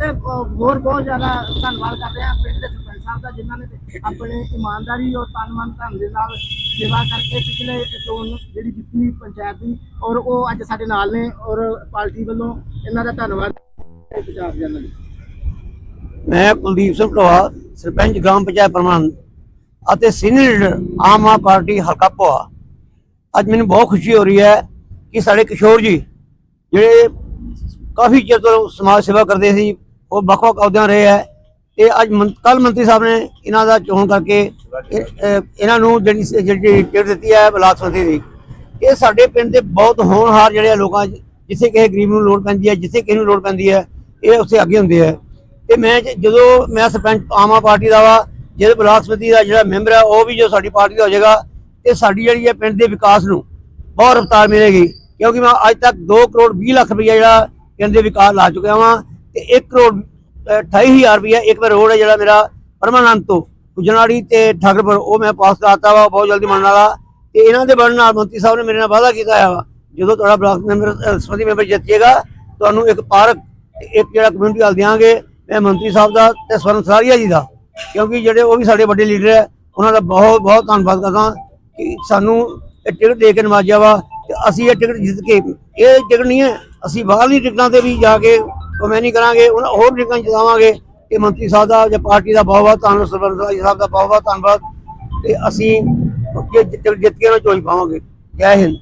ਤੇ ਹੋਰ ਬਹੁਤ ਜ਼ਿਆਦਾ ਧੰਨਵਾਦ ਕਰਦੇ ਹਾਂ ਪਿੰਡ ਦੇ ਸਰਪੰਚ ਸਾਹਿਬ ਦਾ, ਜਿਨ੍ਹਾਂ ਨੇ ਆਪਣੇ ਇਮਾਨਦਾਰੀ ਔਰ ਤਨ ਧਨ ਦੇ ਨਾਲ ਸੇਵਾ ਕਰਕੇ ਪਿਛਲੇ ਚੋਣ ਜਿਹੜੀ ਜਿੱਤੀ ਪੰਚਾਇਤ ਦੀ, ਔਰ ਉਹ ਅੱਜ ਸਾਡੇ ਨਾਲ ਨੇ, ਔਰ ਪਾਰਟੀ ਵੱਲੋਂ ਇਹਨਾਂ ਦਾ ਧੰਨਵਾਦ ਵਿਚਾਰ ਜਾਣਨ ਮੈਂ ਕੁਲਦੀਪ ਸਿੰਘ ਢੋਆ, ਸਰਪੰਚ ਗ੍ਰਾਮ ਪੰਚਾਇਤ ਪ੍ਰਧਾਨ ਅਤੇ senior leader Aam Aadmi Party ਹਲਕਾ ਭੋਆ। ਅੱਜ ਮੈਨੂੰ ਬਹੁਤ ਖੁਸ਼ੀ ਹੋ ਰਹੀ ਹੈ ਕਿ ਸਾਡੇ ਕਿਸ਼ੋਰ ਜੀ, ਜਿਹੜੇ ਕਾਫੀ ਚਿਰ ਤੋਂ ਸਮਾਜ ਸੇਵਾ ਕਰਦੇ ਸੀ ਉਹ ਵੱਖ ਵੱਖ ਅਹੁਦਿਆਂ ਰਹੇ ਹੈ। ਤੇ ਅੱਜ ਕੱਲ ਮੰਤਰੀ ਸਾਹਿਬ ਨੇ ਇਹਨਾਂ ਦਾ ਚੋਣ ਕਰਕੇ ਇਹਨਾਂ ਨੂੰ ਜਿਹੜੀ ਜਿਹੜੀ ਟਿਕਟ ਦਿੱਤੀ ਹੈ ਬਲਾਕ ਸਮਿਤੀ ਦੀ। ਇਹ ਸਾਡੇ ਪਿੰਡ ਦੇ ਬਹੁਤ ਹੋਣਹਾਰ ਜਿਹੜੇ ਆ ਲੋਕਾਂ ਜਿੱਥੇ ਕਿਸੇ ਗਰੀਬ ਨੂੰ ਲੋੜ ਪੈਂਦੀ ਹੈ, ਜਿੱਥੇ ਕਿਸੇ ਨੂੰ ਲੋੜ ਪੈਂਦੀ ਹੈ, ਇਹ ਉੱਥੇ ਅੱਗੇ ਹੁੰਦੇ ਹੈ। ਤੇ ਮੈਂ ਜ- ਜਦੋਂ ਮੈਂ ਸਰਪੰਚ, ਆਮ ਆਦਮੀ ਪਾਰਟੀ ਦਾ ਵਾ ਜਿਹੜੇ ਬਲਾਕ ਸਮਿਤੀ ਦਾ ਜਿਹੜਾ ਮੈਂਬਰ ਹੈ, ਉਹ ਵੀ ਜੋ ਸਾਡੀ ਪਾਰਟੀ ਦਾ ਹੋ ਜਾਏਗਾ, ਤੇ ਸਾਡੀ ਜਿਹੜੀ ਹੈ ਪਿੰਡ ਦੇ ਵਿਕਾਸ ਨੂੰ ਬਹੁਤ ਰਫਤਾਰ ਮਿਲੇਗੀ। ਕਿਉਂਕਿ ਮੈਂ ਅੱਜ ਤੱਕ 2 ਕਰੋੜ 20 ਲੱਖ ਰੁਪਈਆ ਜਿਹੜਾ ਪਿੰਡ ਦੇ ਵਿਕਾਸ ਲਾ ਚੁੱਕਿਆ ਵਾਂ ਤੇ 1 ਕਰੋੜ 28000 ਰੁਪਇਆ ਇੱਕ ਵਾਰ ਰੋਡ ਹੈ ਜਿਹੜਾ ਮੇਰਾ ਪਰਮਾਨੰਦ ਤੋਂ ਗੁਜਨਾੜੀ ਤੇ ਠਾਕਰਪੁਰ, ਉਹ ਮੈਂ ਪਾਸ ਕਰਾਤਾ ਵਾ ਬਹੁਤ ਜਲਦੀ ਬਣਨ ਵਾਲਾ। ਤੇ ਇਹਨਾਂ ਦੇ ਬਣਨ ਨਾਲ ਮੰਤਰੀ ਸਾਹਿਬ ਨੇ ਮੇਰੇ ਨਾਲ ਵਾਅਦਾ ਕੀਤਾ ਹੈ ਵਾ, ਜਦੋਂ ਤੁਹਾਡਾ ਬਲਾਕ ਮੈਂਬਰ ਸਮਿਤੀ ਮੈਂਬਰ ਜਿੱਤੇਗਾ, ਤੁਹਾਨੂੰ ਇੱਕ ਪਾਰਕ, ਇੱਕ ਜਿਹੜਾ ਕਮਿਊਨਿਟੀ ਹਾਲ ਦਿਆਂਗੇ, ਮੈਂ ਮੰਤਰੀ ਸਾਹਿਬ ਦਾ ਤੇ ਸਵਰਨ ਸਰਾਰੀਆ ਜੀ ਦਾ, ਕਿਉਂਕਿ ਜਿਹੜੇ ਉਹ ਵੀ ਸਾਡੇ ਵੱਡੇ ਲੀਡਰ ਹੈ, ਉਹਨਾਂ ਦਾ ਬਹੁਤ ਬਹੁਤ ਧੰਨਵਾਦ ਕਰਦਾ ਕਿ ਸਾਨੂੰ ਇਹ ਟਿਕਟ ਦੇ ਕੇ ਨਵਾਜਿਆ ਵਾ, ਤੇ ਅਸੀਂ ਇਹ ਟਿਕਟ ਜਿੱਤ ਕੇ, ਇਹ ਟਿਕਟ ਨਹੀਂ ਹੈ, ਅਸੀਂ ਬਾਹਰਲੀ ਟਿਕਟਾਂ ਤੇ ਵੀ ਜਾ ਕੇ ਕਮੈਨੀ ਕਰਾਂਗੇ, ਉਹਨਾਂ ਹੋਰ ਟਿਕਟਾਂ ਜਿਤਾਵਾਂਗੇ ਕਿ ਮੰਤਰੀ ਸਾਹਿਬ ਦਾ ਜਾਂ ਪਾਰਟੀ ਦਾ ਬਹੁਤ ਬਹੁਤ ਧੰਨਵਾਦ, ਸਰਪੰਚ ਸਾਹਿਬ ਦਾ ਬਹੁਤ ਬਹੁਤ ਧੰਨਵਾਦ ਤੇ ਅਸੀਂ ਜਿੱਤ ਕੇ ਉਹਨਾਂ ਚੋਈ ਪਾਵਾਂਗੇ। ਜੈ ਹਿੰਦ।